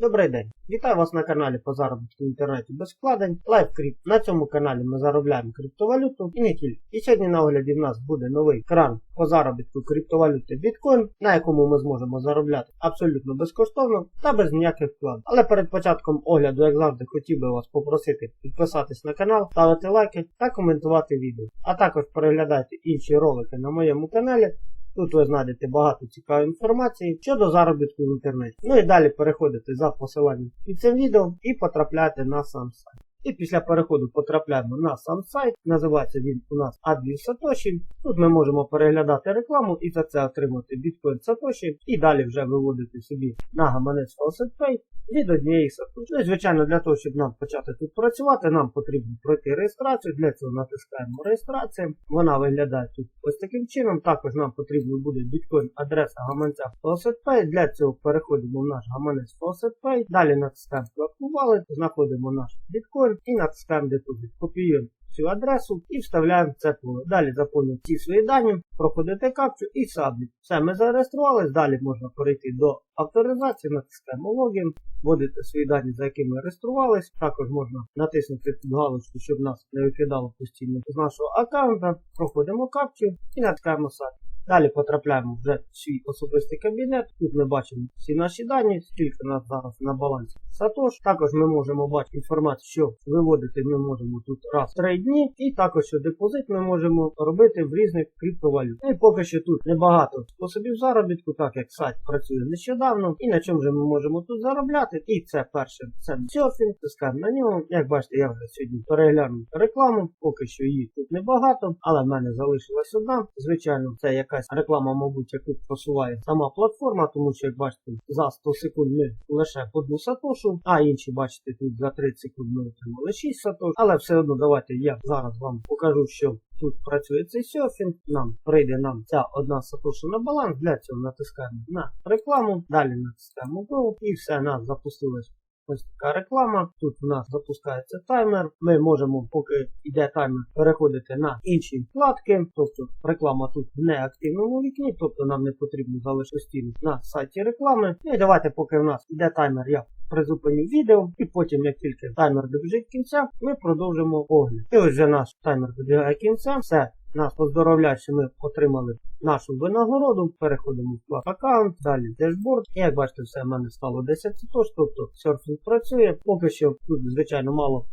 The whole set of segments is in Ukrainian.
Добрий день! Вітаю вас на каналі по заробітку в інтернеті без вкладень LiveCrypt. На цьому каналі ми заробляємо криптовалюту і не тільки. І сьогодні на огляді в нас буде новий кран по заробітку криптовалюти Bitcoin, на якому ми зможемо заробляти абсолютно безкоштовно та без ніяких вкладень. Але перед початком огляду, як завжди, хотів би вас попросити підписатись на канал, ставити лайки та коментувати відео. А також переглядайте інші ролики на моєму каналі. Тут ви знайдете багато цікавої інформації щодо заробітку в інтернеті. Ну і далі переходите за посиланням під цим відео і потрапляєте на сам сайт. І після переходу потрапляємо на сам сайт. Називається він у нас Advil Satoshi. Тут ми можемо переглядати рекламу і за це отримати біткоін Satoshi. І далі вже виводити собі на гаманець FaucetPay від однієї Satoshi. Ну і звичайно, для того, щоб нам почати тут працювати, нам потрібно пройти реєстрацію. Для цього натискаємо реєстрацію. Вона виглядає тут ось таким чином. Також нам потрібно буде біткоін адреса гаманця FaucetPay. Для цього переходимо в наш гаманець FaucetPay. Далі натискаємо кнопку Wallet, знаходимо наш біткоін і натискаємо депозит. Копіюємо цю адресу і вставляємо це поле. Далі заповнюємо ці свої дані, проходите капчу і сабміт. Все, ми зареєструвалися, далі можна перейти до авторизації, натискаємо логін, вводите свої дані, за якими реєструвались. Також можна натиснути тут галочку, щоб нас не викидало постійно з нашого аккаунта. Проходимо капчу і натискаємо сайт. Далі потрапляємо вже в свій особистий кабінет. Тут ми бачимо всі наші дані, скільки нас зараз на балансі Сатош. Також ми можемо бачити інформацію, що виводити ми можемо тут раз в 3 дні. І також що депозит ми можемо робити в різних криптовалют. Ну і поки що тут небагато способів заробітку, так як сайт працює нещодавно. І на чому же ми можемо тут заробляти? І це перше це серфінг, тискаємо на нього. Як бачите, я вже сьогодні переглянув рекламу, поки що її тут небагато, але в мене залишилась одна. Звичайно, це яка якась реклама, мабуть, яку просуває сама платформа, тому що, як бачите, за 100 секунд ми лише одну сатошу, а інші, бачите, тут за 30 секунд ми отримали 6 сатош. Але все одно давайте я зараз вам покажу, що тут працює цей серфінг. Нам прийде нам ця одна сатоша на баланс. Для цього натискаємо на рекламу, далі натискаємо Go і все, нас запустилось Ось така реклама. Тут у нас запускається таймер. Ми можемо, поки йде таймер, переходити на інші вкладки. Тобто реклама тут в неактивному вікні, тобто нам не потрібно залишити стіну на сайті реклами. Ну і давайте, поки в нас йде таймер, я призупиню відео, і потім, як тільки таймер добіжить кінця, ми продовжимо огляд. І ось вже наш таймер добігає кінця. Все. Нас поздоровляють, що ми отримали нашу винагороду. Переходимо в вклад аккаунт, далі дешборд. Як бачите, все в мене стало 10 тож, тобто серфінг працює. Поки що тут, звичайно, мало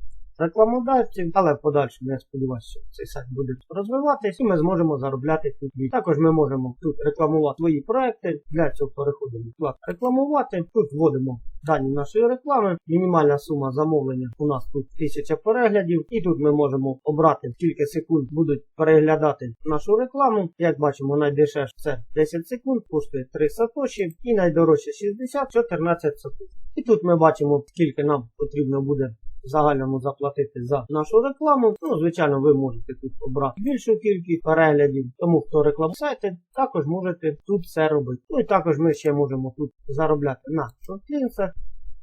рекламодавців, але в подальшому я сподіваюся, що цей сайт буде розвиватись і ми зможемо заробляти тут. Також ми можемо тут рекламувати свої проекти. Для цього переходимо в вклад рекламувати. Тут вводимо дані нашої реклами. Мінімальна сума замовлення у нас тут 1000 переглядів. І тут ми можемо обрати скільки секунд будуть переглядати нашу рекламу. Як бачимо, найдешевше це 10 секунд, коштує 3 сатоші і найдорожче 60 14 сатоші. І тут ми бачимо, скільки нам потрібно буде в загальному заплатити за нашу рекламу. Ну, звичайно, ви можете тут обрати більшу кількість переглядів, тому хто рекламує сайти, також можете тут все робити. Ну і також ми ще можемо тут заробляти на шортлінсах.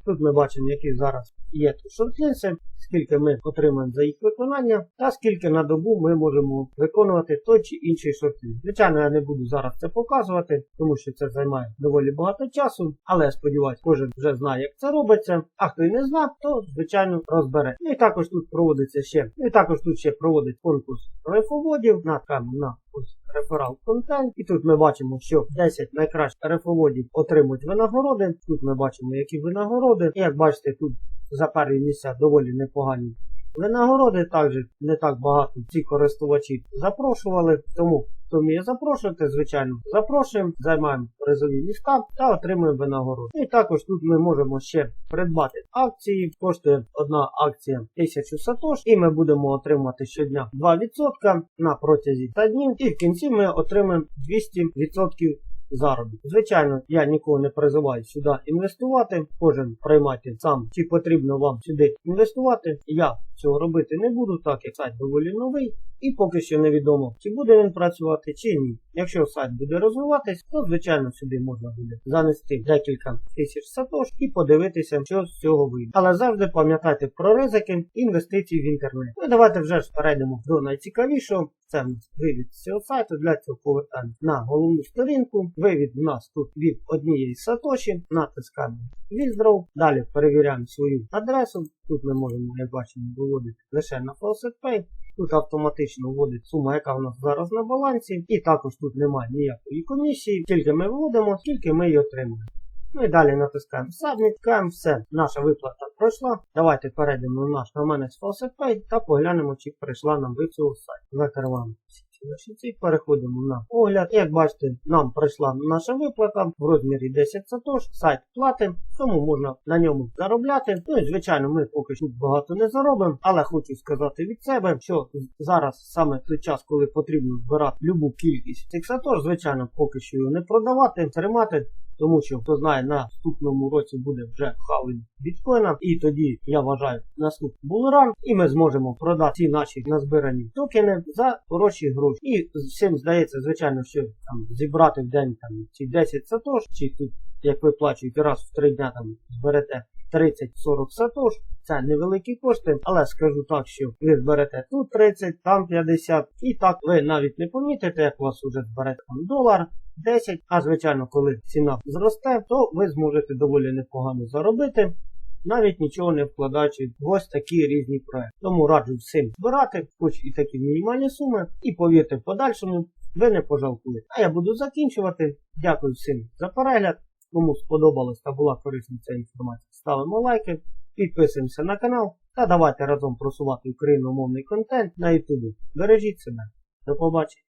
Тут ми бачимо, які зараз є тут шортлінси, скільки ми отримаємо за їх виконання, та скільки на добу ми можемо виконувати той чи інший шортлінс. Звичайно, я не буду зараз це показувати, тому що це займає доволі багато часу, але я сподіваюся, кожен вже знає, як це робиться. А хто і не знає, то звичайно розбере. Ну і також тут проводиться ще, ну і також тут ще проводить конкурс рефоводів на на ось реферал контент. І тут ми бачимо, що 10 найкращих рефоводів отримують винагороди. Тут ми бачимо, які винагороди. І як бачите, тут за перші місця доволі непогані винагороди. Також не так багато ці користувачі запрошували. Тому хто вміє запрошувати, звичайно, запрошуємо, займаємо призові міста та отримуємо винагороду. І також тут ми можемо ще придбати акції. Коштує одна акція 1000 сатош, і ми будемо отримати щодня 2% на протязі 100 днів. І в кінці ми отримаємо 200% заробітку. Звичайно, я нікого не призиваю сюди інвестувати. Кожен приймайте сам, чи потрібно вам сюди інвестувати. Я цього робити не буду, так як сайт доволі новий. І поки що невідомо, чи буде він працювати, чи ні. Якщо сайт буде розвиватись, то звичайно сюди можна буде занести декілька тисяч сатош і подивитися, що з цього вийде. Але завжди пам'ятайте про ризики інвестицій в інтернет. Ну давайте вже ж перейдемо до найцікавішого. Це вивід з цього сайту. Для цього повертаємо на головну сторінку. Вивід у нас тут від однієї сатоші. Натискаємо Withdraw. Далі перевіряємо свою адресу. Тут ми можемо, як бачимо, виводити лише на FaucetPay. Тут автоматично вводить сума, яка в нас зараз на балансі. І також тут немає ніякої комісії. Тільки ми вводимо, скільки ми її отримаємо. Ну і далі натискаємо Submit, чекаємо все. Наша виплата пройшла. Давайте перейдемо на наш на мене з FaucetPay та поглянемо, чи прийшла нам від цього сайту. Закриваємо ці, переходимо на огляд. Як бачите, нам прийшла наша виплата в розмірі 10 сатош, сайт платить, тому можна на ньому заробляти. Ну і звичайно, ми поки що багато не заробимо, але хочу сказати від себе, що зараз саме той час, коли потрібно збирати любу кількість цих сатош, звичайно, поки що його не продавати, тримати. Тому що хто знає, на наступному році буде вже халвінг біткоїна, і тоді я вважаю наступний булеран, і ми зможемо продати ці наші назбирані токени за хороші гроші. І всім здається, звичайно, що там зібрати в день там ці 10 сатош, чи тут як ви плачуєте раз в 3 дня там зберете 30-40 сатош. Це невеликі кошти, але скажу так, що ви зберете тут 30, там 50, і так ви навіть не помітите, як у вас уже зберете там долар. 10, а звичайно, коли ціна зросте, то ви зможете доволі непогано заробити, навіть нічого не вкладаючи в ось такі різні проекти. Тому раджу всім збирати, хоч і такі мінімальні суми, і повірте, в подальшому ви не пожалкуєте. А я буду закінчувати. Дякую всім за перегляд. Кому сподобалась та була корисна ця інформація, ставимо лайки, підписуємося на канал та давайте разом просувати україномовний контент на YouTube. Бережіть себе. До побачення.